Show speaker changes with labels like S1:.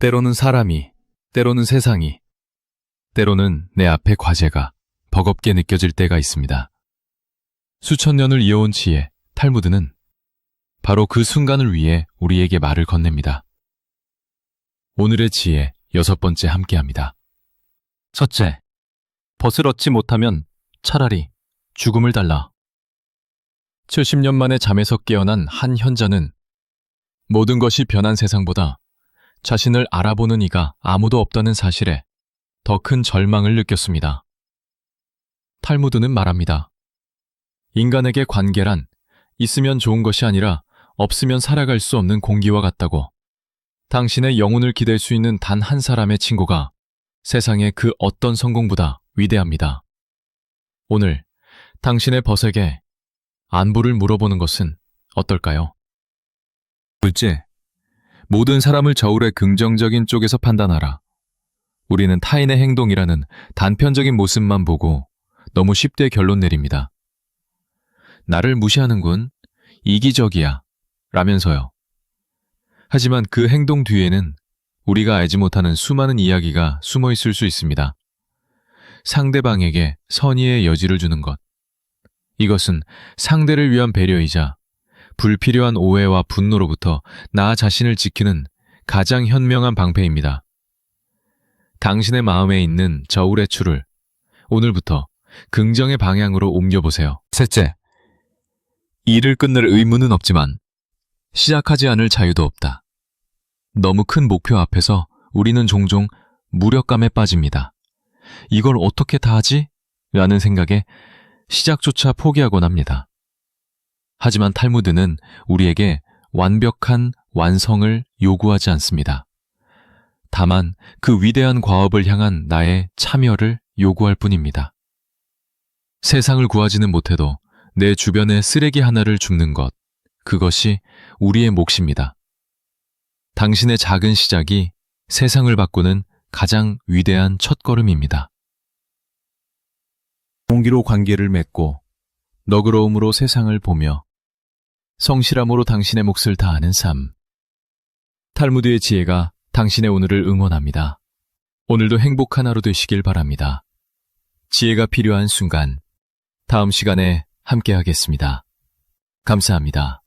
S1: 때로는 사람이, 때로는 세상이, 때로는 내 앞에 과제가 버겁게 느껴질 때가 있습니다. 수천 년을 이어온 지혜, 탈무드는 바로 그 순간을 위해 우리에게 말을 건넵니다. 오늘의 지혜 여섯 번째 함께합니다. 첫째, 벗을 얻지 못하면 차라리 죽음을 달라. 70년 만에 잠에서 깨어난 한 현자는 모든 것이 변한 세상보다 자신을 알아보는 이가 아무도 없다는 사실에 더 큰 절망을 느꼈습니다. 탈무드는 말합니다. 인간에게 관계란 있으면 좋은 것이 아니라 없으면 살아갈 수 없는 공기와 같다고. 당신의 영혼을 기댈 수 있는 단 한 사람의 친구가 세상의 그 어떤 성공보다 위대합니다. 오늘 당신의 벗에게 안부를 물어보는 것은 어떨까요? 둘째, 모든 사람을 저울의 긍정적인 쪽에서 판단하라. 우리는 타인의 행동이라는 단편적인 모습만 보고 너무 쉽게 결론 내립니다. 나를 무시하는군. 이기적이야. 라면서요. 하지만 그 행동 뒤에는 우리가 알지 못하는 수많은 이야기가 숨어 있을 수 있습니다. 상대방에게 선의의 여지를 주는 것. 이것은 상대를 위한 배려이자 불필요한 오해와 분노로부터 나 자신을 지키는 가장 현명한 방패입니다. 당신의 마음에 있는 저울의 줄을 오늘부터 긍정의 방향으로 옮겨보세요. 셋째, 일을 끝낼 의무는 없지만 시작하지 않을 자유도 없다. 너무 큰 목표 앞에서 우리는 종종 무력감에 빠집니다. 이걸 어떻게 다 하지? 라는 생각에 시작조차 포기하곤 합니다. 하지만 탈무드는 우리에게 완벽한 완성을 요구하지 않습니다. 다만 그 위대한 과업을 향한 나의 참여를 요구할 뿐입니다. 세상을 구하지는 못해도 내 주변에 쓰레기 하나를 줍는 것, 그것이 우리의 몫입니다. 당신의 작은 시작이 세상을 바꾸는 가장 위대한 첫걸음입니다. 공기로 관계를 맺고 너그러움으로 세상을 보며 성실함으로 당신의 몫을 다하는 삶. 탈무드의 지혜가 당신의 오늘을 응원합니다. 오늘도 행복한 하루 되시길 바랍니다. 지혜가 필요한 순간, 다음 시간에 함께 하겠습니다. 감사합니다.